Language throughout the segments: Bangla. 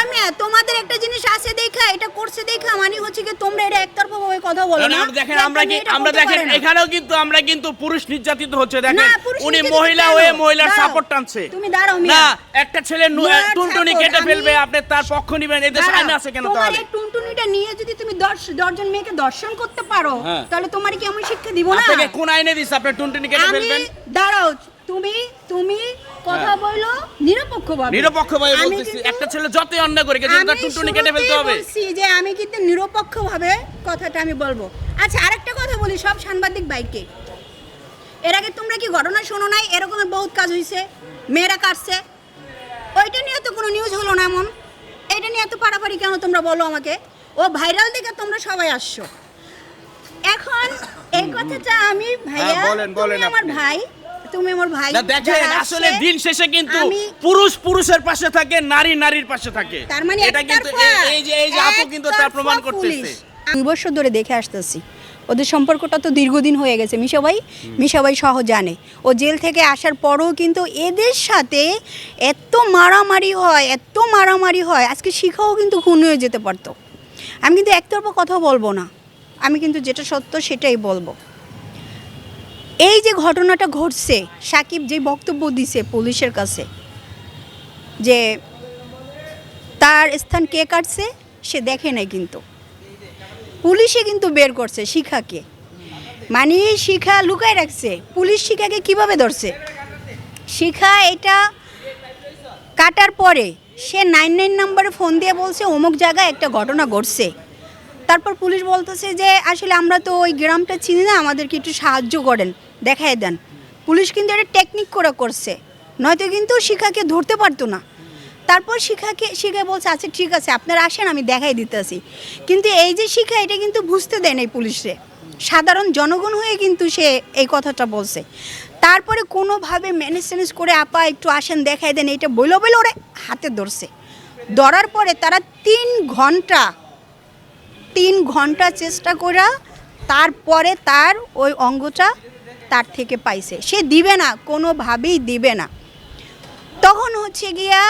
ওই মেয়ে তোমাদের একটা জিনিস আছে দেখা এটা করছে দেখা মানে হচ্ছে কি তোমরা এটা একতরফা ভাবে কথা বলো না দেখেন আমরা কি আমরা দেখেন এখানেও কিন্তু আমরা কিন্তু পুরুষ নির্যাতিত হচ্ছে দেখেন। উনি মহিলা হয়ে মহিলার সাপোর্ট টানছে। তুমি দাঁড়াও, না একটা ছেলে টুনটুনি কেটে ফেলবে আপনি তার পক্ষ নিবেন এদের দাঁড়াও, সামনে আছে কেন তাহলে? টুনটুনিটা নিয়ে যদি তুমি দশ দশজন মেয়েকে দর্শন করতে পারো হ্যাঁ। তাহলে তোমার কি আমি শিক্ষা দিব না? আপনাকে কোন আইনে দিছে? আপনি টুনটুনি কেটে আমি ফেলবেন? দাঁড়াও তুমি তুমি কথা হ্যাঁ। বলো নিরপেক্ষভাবে। নিরপেক্ষভাবে আমি বলতেছি একটা ছেলে যতই অন্যায় করে কিন্তু তার টুনটুনি কেটে ফেলতে হবে। বলছি যে আমি কিন্তু নিরপেক্ষভাবে কথাটা আমি বলব। আচ্ছা আরেকটা কথা বলি সব সাংবাদিক বাইকে এর আগে তোমরা কি ঘটনা শোনো নাই? এরকমের বহুত কাজ হয়েছে মেয়েরা কাটছে। ওইটা নিয়ে তো কোনো নিউজ হলো না এমন। এটা নিয়ে এত পাড়াপাড়ি কেন তোমরা বলো আমাকে? ও ভাইরাল দেখে তোমরা সবাই আসছো। এখন এই কথাটা আমি ভাইয়া হ্যাঁ, বলেন আমার ভাই তুমি আমার ভাই না দেখেন আসলে দিন শেষে কিন্তু পুরুষ পুরুষের পাশে থাকে নারী নারীর পাশে থাকে। তার মানে এটা কিন্তু এই- এই যে এই যে আপু কিন্তু তার প্রমাণ করতেছে। দুই বছর ধরে দেখে আসতেছি। ওদের সম্পর্কটা তো দীর্ঘদিন হয়ে গেছে মিশাবাই মিশাবাই সহ জানে। ও জেল থেকে আসার পরও কিন্তু এদের সাথে এত মারামারি হয় এত মারামারি হয় আজকে শিখাও কিন্তু খুন হয়ে যেতে পারতো। আমি কিন্তু একতরফা কথা বলব না। আমি কিন্তু যেটা সত্য সেটাই বলব। এই যে ঘটনাটা ঘটছে, সাকিব যে বক্তব্য দিছে পুলিশের কাছে, যে তার স্থান কে কাটছে, সে দেখে নাই কিন্তু। পুলিশে কিন্তু বের করছে শিখাকে। মানে শিখা লুকায় রাখছে। পুলিশ শিখাকে কীভাবে ধরছে? শিখা এটা কাটার পরে সে নাইন নাইন নাম্বারে ফোন দিয়ে বলছে, অমুক জায়গায় একটা ঘটনা ঘটছে। তারপর পুলিশ বলতেছে যে, আসলে আমরা তো ওই গ্রামটা চিনি না, আমাদেরকে একটু সাহায্য করেন। দেখাই দেন। পুলিশ কিন্তু এটা টেকনিক করে করছে। নয়তো কিন্তু শিখাকে ধরতে পারতো না। তারপর শিখাকে, শিখা বলছে আচ্ছা ঠিক আছে, আপনারা আসেন, আমি দেখাই দিতেছি। কিন্তু এই যে শিখা, এটা কিন্তু বুঝতে দেয় নাই পুলিশে। সাধারণ জনগণ হয়ে কিন্তু সে এই কথাটা বলছে। তারপরে কোনোভাবে ম্যানেজ ট্যানেজ করে, আপা, একটু আসেন, দেখাই দেন। এইটা বইলো বলে ওরা হাতে ধরছে। ধরার পরে তারা তিন ঘণ্টা তিন ঘণ্টা চেষ্টা করা তারপরে তার ওই অঙ্গটা তার থেকে পাইছে। সে দিবে না, কোনোভাবেই দিবে না। তখন হচ্ছে গিয়া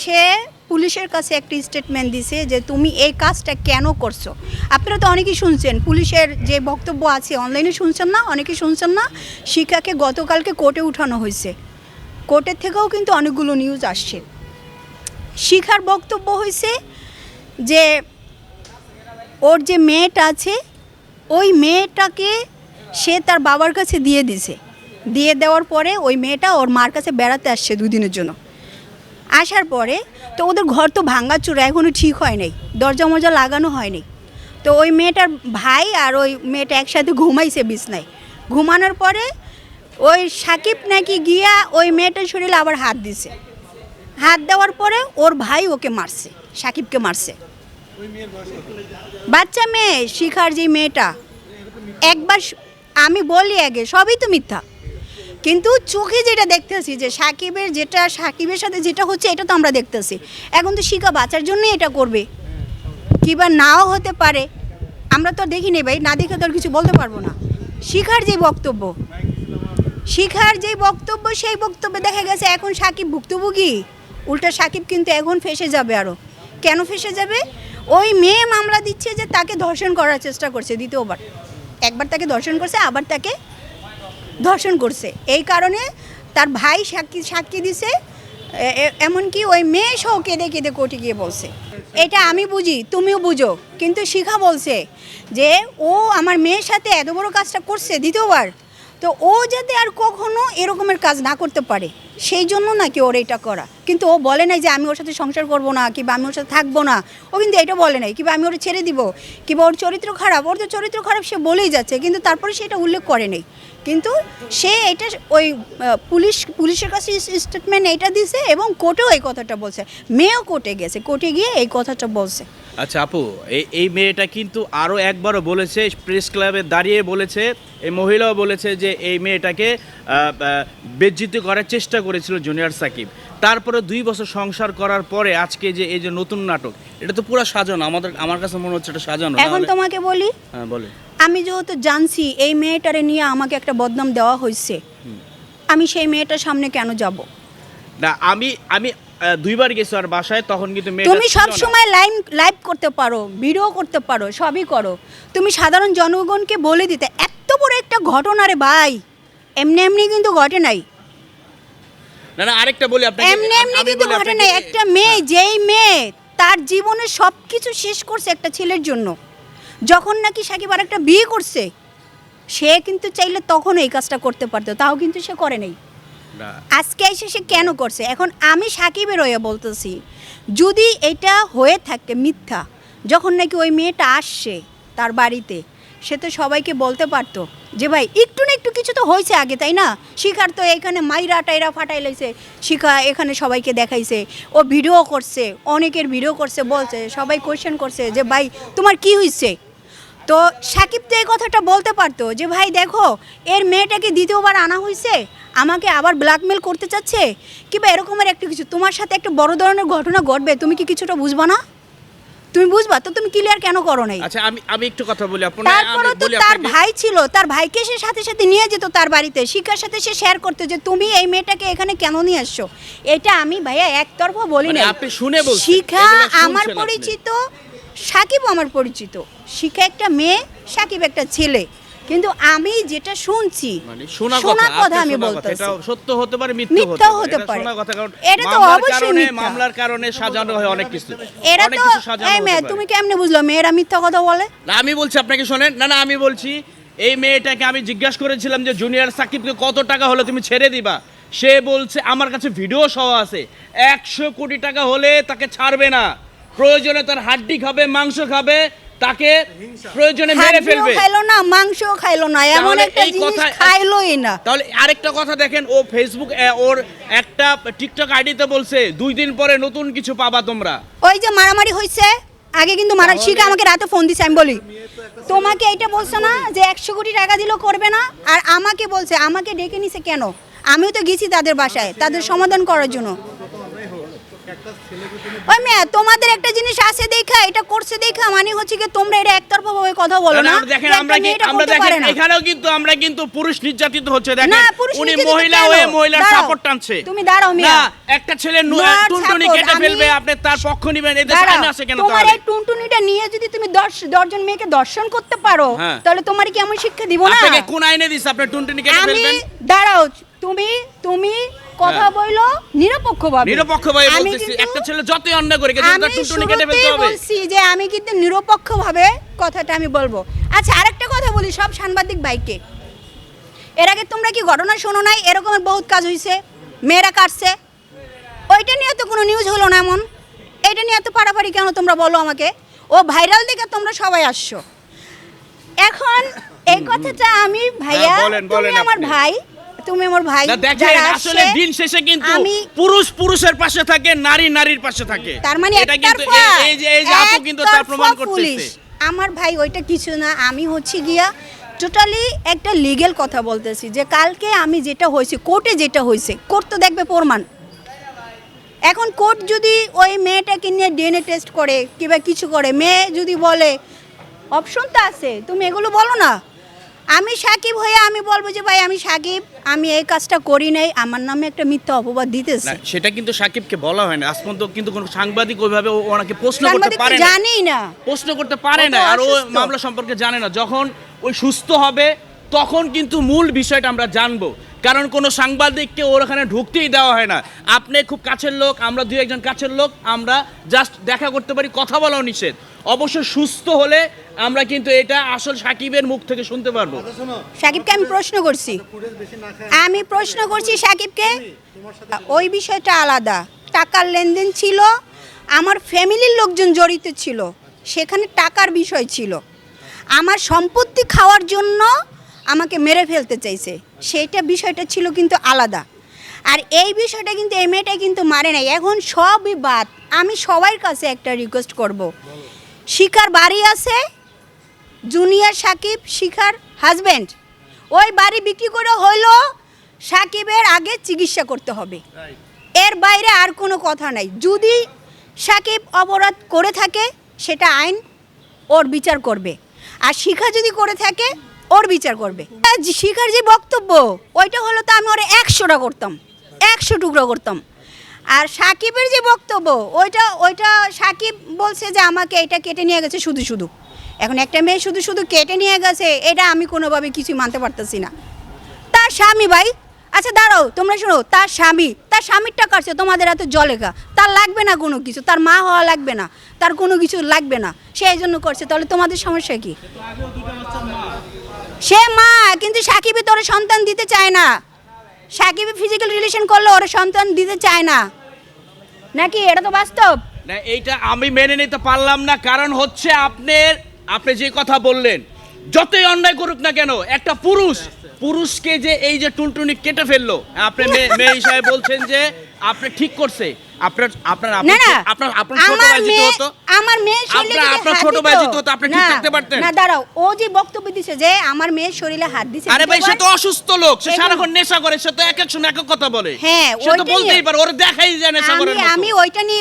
সে পুলিশের কাছে একটা স্টেটমেন্ট দিছে যে, তুমি এই কাজটা কেন করছ? আপনারা তো অনেকেই শুনছেন, পুলিশের যে বক্তব্য আছে অনলাইনে শুনছেন না অনেকে শুনছেন না শিখাকে গতকালকে কোর্টে উঠানো হয়েছে। কোর্টের থেকেও কিন্তু অনেকগুলো নিউজ আসছে। শিখার বক্তব্য হয়েছে যে, ওর যে মেয়েটা আছে, ওই মেয়েটাকে সে তার বাবার কাছে দিয়ে দিছে। দিয়ে দেওয়ার পরে ওই মেয়েটা ওর মার কাছে বেড়াতে আসছে দুদিনের জন্য। আসার পরে তো ওদের ঘর তো ভাঙ্গাচুরা এখনও ঠিক হয় নাই, দরজা মজা লাগানো হয়নি তো ওই মেয়েটার ভাই আর ওই মেয়েটা একসাথে ঘুমাইছে বিছনায়। ঘুমানোর পরে ওই সাকিব নাকি গিয়া ওই মেয়েটার শরীরে আবার হাত দিছে। হাত দেওয়ার পরে ওর ভাই ওকে মারছে, সাকিবকে মারছে। বাচ্চা মেয়ে, শিখার যে মেয়েটা, একবার আমি বলি আগে, সবই তো মিথ্যা। কিন্তু চোখে যেটা দেখতেছি যে সাকিবের যেটা, সাকিবের সাথে যেটা হচ্ছে এটা তো আমরা দেখতেছি। এখন তো শিখা বাঁচার জন্যই এটা করবে। কিবা নাও হতে পারে। আমরা তো দেখিনি ভাই, না দেখে তো আর কিছু বলতে পারব না। শিখার যে বক্তব্য, শিখার যে বক্তব্য, সেই বক্তব্যে দেখা গেছে এখন সাকিব ভুক্তভোগী। উল্টা সাকিব কিন্তু এখন ফেসে যাবে আরও কেন ফেসে যাবে? ওই মেয়ে মামলা দিচ্ছে যে তাকে ধর্ষণ করার চেষ্টা করছে দ্বিতীয়বার। একবার তাকে দর্শন করছে, আবার তাকে ধর্ষণ করছে। এই কারণে তার ভাই সাক্ষী সাক্ষী দিছে। এমনকি ওই মেয়ে সহ কেঁদে কেঁদে কোটি গিয়ে বলছে। এটা আমি বুঝি, তুমিও বুঝো, কিন্তু শিখা বলছে যে ও আমার মেয়ের সাথে এত বড় কাজটা করছে দ্বিতীয়বার। তো ও যাতে আর কখনো এরকমের কাজ না করতে পারে, সেই জন্য নাকি ওর এটা করা। কিন্তু ও বলে নাই যে আমি ওর সাথে সংসার করব না, কিংবা আমি ওর সাথে থাকব না। ও কিন্তু এটা বলে নাই, কিংবা আমি ওর ছেড়ে দিব। কিংবা ওর চরিত্র খারাপ, ওর তো চরিত্র খারাপ সে বলেই যাচ্ছে, কিন্তু তারপরে সেটা উল্লেখ করে নেই। কিন্তু সে এটা ওই পুলিশ, পুলিশের কাছে স্টেটমেন্ট এটা দিছে এবং কোর্টেও এই কথাটা বলছে। মেয়েও কোর্টে গেছে, কোর্টে গিয়ে এই কথাটা বলছে। আচ্ছা আপু এই এই মেয়েটা কিন্তু আরও একবারও বলেছে প্রেস ক্লাবে দাঁড়িয়ে বলেছে এই মহিলাও বলেছে যে এই মেয়েটাকে আহ, করার চেষ্টা করেছিল জুনিয়র সাকিব। তারপরে দুই বছর সংসার করার পরে আজকে যে এই যে নতুন নাটক এটা তো পুরো সাজানো আমাদের আমার কাছে মনে হচ্ছে এটা সাজানো এখন তোমাকে বলি হ্যাঁ বলে আমি যেহেতু জানছি এই মেয়েটারে নিয়ে আমাকে একটা বদনাম দেওয়া হয়েছে আমি সেই মেয়েটার সামনে কেন যাব? না আমি আমি দুইবার গেছো আর বাসায় তখন কিন্তু তুমি সব সময় লাইভ লাইভ করতে পারো ভিডিও করতে পারো সবই করো। তুমি সাধারণ জনগণকে বলে দিতে এত বড় একটা ঘটনা রে ভাই। এমনি এমনি কিন্তু ঘটে নাই। না না আরেকটা বলি আপনাকে এমনি এমনি কিন্তু ঘটে নাই। একটা মেয়ে যেই মেয়ে তার জীবনে সব কিছু শেষ করছে একটা ছেলের জন্য। যখন নাকি সাকিব আর একটা বিয়ে করছে সে কিন্তু চাইলে তখন এই কাজটা করতে পারতো তাও কিন্তু সে করে নাই। আজকে এসে সে কেন করছে? এখন আমি সাকিবের হয়ে বলতেছি, যদি এটা হয়ে থাকে মিথ্যা, যখন নাকি ওই মেয়েটা আসছে তার বাড়িতে, সে তো সবাইকে বলতে পারতো যে, ভাই, একটু না একটু কিছু তো হয়েছে আগে, তাই না? শিখার তো এখানে মাইরা টাইরা ফাটাই লাইছে শিখা এখানে সবাইকে দেখাইছে, ও ভিডিও করছে, অনেকের ভিডিও করছে, বলছে, সবাই কোয়েশ্চেন করছে যে, ভাই, তোমার কি হয়েছে তো সাকিব তো এই কথাটা বলতে পারতো যে ভাই দেখো এর মেয়েটাকে দ্বিতীয়বার আনা হয়েছে আমাকে আবার ব্ল্যাকমেল করতে চাচ্ছে? কিংবা এরকমের একটা কিছু। তোমার সাথে একটা বড় ধরনের ঘটনা ঘটবে তুমি কি কিছুটা বুঝবা না? তুমি বুঝবা? তো তুমি ক্লিয়ার কেন করো নাই? আচ্ছা আমি আমি একটু কথা বলি আপনার তারপরে তো তার ভাই ছিল তার ভাইকে সে সাথে সাথে নিয়ে যেত তার বাড়িতে। শিখার সাথে সে শেয়ার করতো যে তুমি এই মেয়েটাকে এখানে কেন নিয়ে আসছো? এটা আমি ভাইয়া একতরফা বলি মানে না আপনি শুনে বলছেন, শিখা আমার পরিচিত সাকিবও আমার পরিচিত। শিখা একটা মেয়ে সাকিব একটা ছেলে। কিন্তু আমি যেটা শুনছি মানে শোনা কথা আমি। বলতেছি। এটা সত্য হতে পারে মিথ্যা হতে পারে। এটা তো অবশ্যই মিথ্যা। মামলার কারণে সাজানো হয় অনেক কিছু। এরা তো এই মেয়ে তুমি কেমনে বুঝলো? মেয়েরা মিথ্যা কথা বলে? না আমি বলছি আপনাকে শোনেন। না না আমি বলছি এই মেয়েটাকে আমি জিজ্ঞাসা করেছিলাম যে জুনিয়র সাকিবকে কত টাকা হলে তুমি ছেড়ে দিবা? সে বলছে আমার কাছে ভিডিও সহ আছে। একশো কোটি টাকা হলে তাকে ছাড়বে না। প্রয়োজনে তার হাড্ডি খাবে মাংস খাবে তাকে প্রয়োজনে মেরে ফেলবে। খাইলো না মাংসও খাইলো না এমন একটা জিনিস খাইলোই না। তাহলে আরেকটা কথা দেখেন ও ফেসবুক ওর একটা টিকটক আইডিতে বলছে দুই দিন পরে নতুন কিছু পাবা তোমরা। ওই যে মারামারি হইছে আগে কিন্তু মারা শিখে আমাকে রাতে ফোন দিছে আমি বলি তোমাকে এইটা বলছো না যে একশো কোটি টাকা দিলেও করবে না? আর আমাকে বলছে আমাকে ডেকে নিছে কেন? আমিও তো গেছি তাদের বাসায় তাদের সমাধান করার জন্য। ওই মেয়ে তোমাদের একটা জিনিস আছে দেখা এটা করছে দেখা মানে হচ্ছে কি তোমরা এটা একতরফা ভাবে কথা বলো না দেখেন আমরা কি আমরা দেখেন এখানেও কিন্তু আমরা কিন্তু পুরুষ নির্যাতিত হচ্ছে দেখেন। উনি মহিলা হয়ে মহিলার সাপোর্ট টানছে। তুমি দাঁড়াও, মিয়া। একটা ছেলে টুনটুনি কেটে ফেলবে আপনি তার পক্ষ নিবেন এদের দাঁড়াও, আইন আছে কেন তোমার এই টুনটুনিটা নিয়ে যদি তুমি দশ দশজন মেয়েকে দর্শন করতে পারো হ্যাঁ। তাহলে তোমার কি এমন শিক্ষা দিব না? আপনাকে কোন আইনে দিছে? আপনি টুনটুনি কেটে ফেলবেন? দাঁড়াও তুমি তুমি কথা হ্যাঁ। বইলো নিরপেক্ষভাবে। নিরপেক্ষভাবে বলতেছি একটা ছেলে যতই অন্যায় করে কিন্তু তার টুনটুনি কেটে ফেলতে হবে। বলছি যে আমি কিন্তু নিরপেক্ষভাবে কথাটা আমি বলব। আচ্ছা আরেকটা কথা বলি সব সাংবাদিক ভাইকে। এর আগে তোমরা কি ঘটনা শোনো নাই? এরকমের বহুত কাজ হয়েছে মেয়েরা কাটছে। ওইটা নিয়ে তো কোনো নিউজ হলো না এমন। এইটা নিয়ে এত পাড়াপাড়ি কেন তোমরা বলো আমাকে? ও ভাইরাল দেখে তোমরা সবাই আসছো। এখন এই কথাটা আমি ভাইয়া হ্যাঁ, তুমি আমার ভাই তুমি আমার ভাই না দেখেন যারা আসলে আসছে, দিন শেষে কিন্তু আমি- পুরুষ পুরুষের পাশে থাকে নারী নারীর পাশে থাকে। তার মানে এটা কিন্তু একতরফা, এই- এই যে এই যে আপু কিন্তু তার একতরফা প্রমাণ পুলিশ। করতেছে আমার ভাই ওইটা কিছু না আমি হচ্ছে গিয়া টোটালি একটা লিগেল কথা বলতেছি যে কালকে আমি যেটা হয়েছে কোর্টে যেটা হয়েছে কোর্ট তো দেখবে প্রমাণ। এখন কোর্ট যদি ওই মেয়েটাকে নিয়ে ডিএনএ টেস্ট করে কিংবা কিছু করে মেয়ে যদি বলে অপশন তো আছে তুমি এগুলো বলো না। আমি সাকিব হয়ে আমি বলব যে ভাই আমি সাকিব আমি এই কাজটা করি নাই আমার নামে একটা মিথ্যা অপবাদ না দিতেছে সেটা কিন্তু সাকিবকে বলা হয় না। আজ পর্যন্ত কিন্তু কোনো সাংবাদিক ওইভাবে ও- ওনাকে প্রশ্ন করতে পারে না জানি না। প্রশ্ন করতে পারে না আর ও মামলা সম্পর্কে জানে না। যখন ওই সুস্থ হবে তখন কিন্তু মূল বিষয়টা আমরা জানব। কারণ কোনো সাংবাদিককে ওর ওখানে ঢুকতেই দেওয়া হয় না। আপনি খুব কাছের লোক আমরা দুই একজন কাছের লোক আমরা জাস্ট দেখা করতে পারি কথা বলাও নিষেধ। অবশ্য সুস্থ হলে আমরা কিন্তু এটা আসল সাকিবের মুখ থেকে শুনতে পারব। সাকিবকে আমি প্রশ্ন করছি। আমি প্রশ্ন করছি সাকিবকে ওই বিষয়টা আলাদা। টাকার লেনদেন ছিল আমার ফ্যামিলির লোকজন জড়িত ছিল সেখানে টাকার বিষয় ছিল। আমার সম্পত্তি খাওয়ার জন্য আমাকে মেরে ফেলতে চাইছে। সেইটা বিষয়টা ছিল কিন্তু আলাদা। আর এই বিষয়টা কিন্তু এই মেয়েটা কিন্তু মারে নাই। এখন সবই বাদ। আমি সবার কাছে একটা রিকোয়েস্ট করব। শিকার বাড়ি আছে জুনিয়র সাকিব শিখার হাজব্যান্ড ওই বাড়ি বিক্রি করে হইল সাকিবের আগে চিকিৎসা করতে হবে। এর বাইরে আর কোনো কথা নাই। যদি সাকিব অপরাধ করে থাকে সেটা আইন ওর বিচার করবে। আর শিখা যদি করে থাকে ওর বিচার করবে। শিখার যে বক্তব্য ওইটা হলো তো আমি ওর একশোটা করতাম। একশো টুকরো করতাম। আর সাকিবের যে বক্তব্য, ওইটা ওইটা সাকিব বলছে যে আমাকে এটা কেটে নিয়ে গেছে শুধু শুধু। এখন একটা মেয়ে শুধু শুধু কেটে নিয়ে গেছে, এটা আমি কোনোভাবে কিছু মানতে পারতেছি না। তার স্বামী ভাই আচ্ছা দাঁড়াও, তোমরা শোনো, তার স্বামী, তার স্বামীরটা কাটছে তোমাদের এত জলেগা তার লাগবে না কোনো কিছু, তার মা হওয়া লাগবে না, তার কোনো কিছু লাগবে না। সে এই জন্য করছে, তাহলে তোমাদের সমস্যা কি? সে মা, কিন্তু সাকিবই তোর সন্তান দিতে চায় না। সাকিবই ফিজিক্যাল রিলেশন করলে ওর সন্তান দিতে চায় না। নাকি এটা তো বাস্তব? না, এইটা আমি মেনে নিতে পারলাম না, কারণ হচ্ছে আপনার আপনি যে কথা বললেন যতই অন্যায় করুক না কেন একটা পুরুষ পুরুষকে যে এই যে টুনটুনি কেটে ফেলল আপনি মেয়ে হিসাবে বলছেন যে আপনি ঠিক করছে। আপনার আপনার আপনার আপনার আপনার ছোট ভাই জিতে হতো আমার মেয়ে শরীরে আপনার- যদি আপনার হাত ছোট ভাই জিতে হতো, আপনি ঠিক থাকতে পারতেন। না দাঁড়াও ও যে বক্তব্য দিছে যে আমার মেয়ের শরীরে হাত দিছে আরে ভাই সে তো অসুস্থ লোক সে সারাক্ষণ নেশা করে সে তো এক এক সময় এক এক কথা বলে। হ্যাঁ, সে তো বলতেই পারে ওর দেখাই যায় নেশা করে আমি আমি ওইটা নিয়ে